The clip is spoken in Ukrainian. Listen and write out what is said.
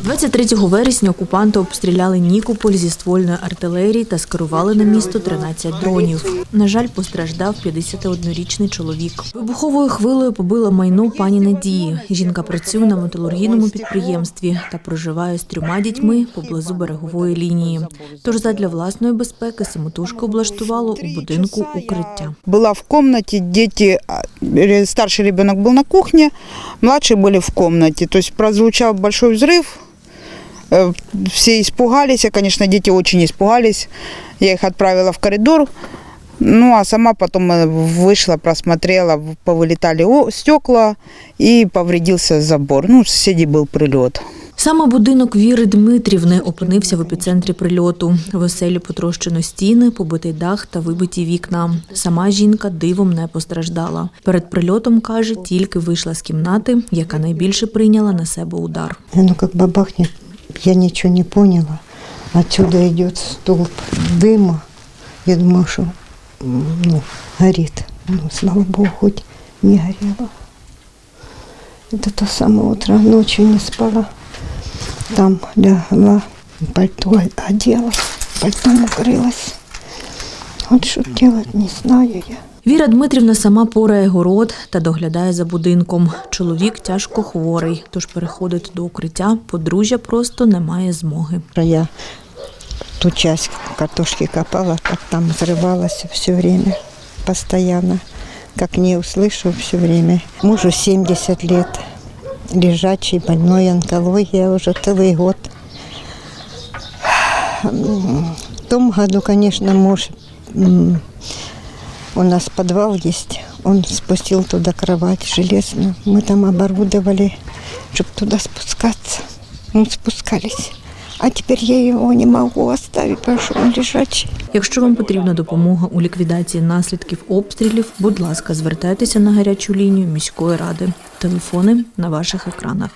23 вересня окупанти обстріляли Нікополь зі ствольної артилерії та скерували на місто 13 дронів. На жаль, постраждав 51-річний чоловік. Вибуховою хвилею побила майно пані Надії. Жінка працює на металургійному підприємстві та проживає з трьома дітьми поблизу берегової лінії. Тож задля власної безпеки самотужки облаштувало у будинку укриття. Была в а, э, старший ребенок был на кухне, младшие были в комнате. То есть прозвучал большой взрыв, э, все испугались, а, конечно, дети очень испугались. Я их отправила в коридор, ну а сама потом э, вышла, просмотрела, в- повылетали о- стекла и повредился забор. Ну, у соседей был прилет. Саме будинок Віри Дмитрівни опинився в епіцентрі прильоту. В оселі потрощено стіни, побитий дах та вибиті вікна. Сама жінка дивом не постраждала. Перед прильотом каже, тільки вийшла з кімнати, яка найбільше прийняла на себе удар. Ну, как бабахнет, я ничего не поняла. Отсюда идет столб дыма. Я думала, что м, ну, горит. Ну, слава богу, хоть не горело. Это то самое утро, ночью не спала Там лягла, пальто одела, пальтом укрылась. Вот что делать, не знаю я. Віра Дмитрівна сама порає город та доглядає за будинком. Чоловік тяжко хворий, тож переходити до укриття подружжя просто не має змоги. Я ту часть картошки копала, так там взрывалось все время, постоянно. Как не услышу все время. Мужу 70 лет, Лежачий, больной, онкология уже целый год. В том году, конечно, муж, у нас подвал есть, он спустил туда кровать железную. Мы там оборудовали, чтобы туда спускаться. Мы спускались. А тепер я його не могу оставить, тому що він лежачий. Якщо вам потрібна допомога у ліквідації наслідків обстрілів, будь ласка, звертайтеся на гарячу лінію міської ради. Телефони на ваших екранах.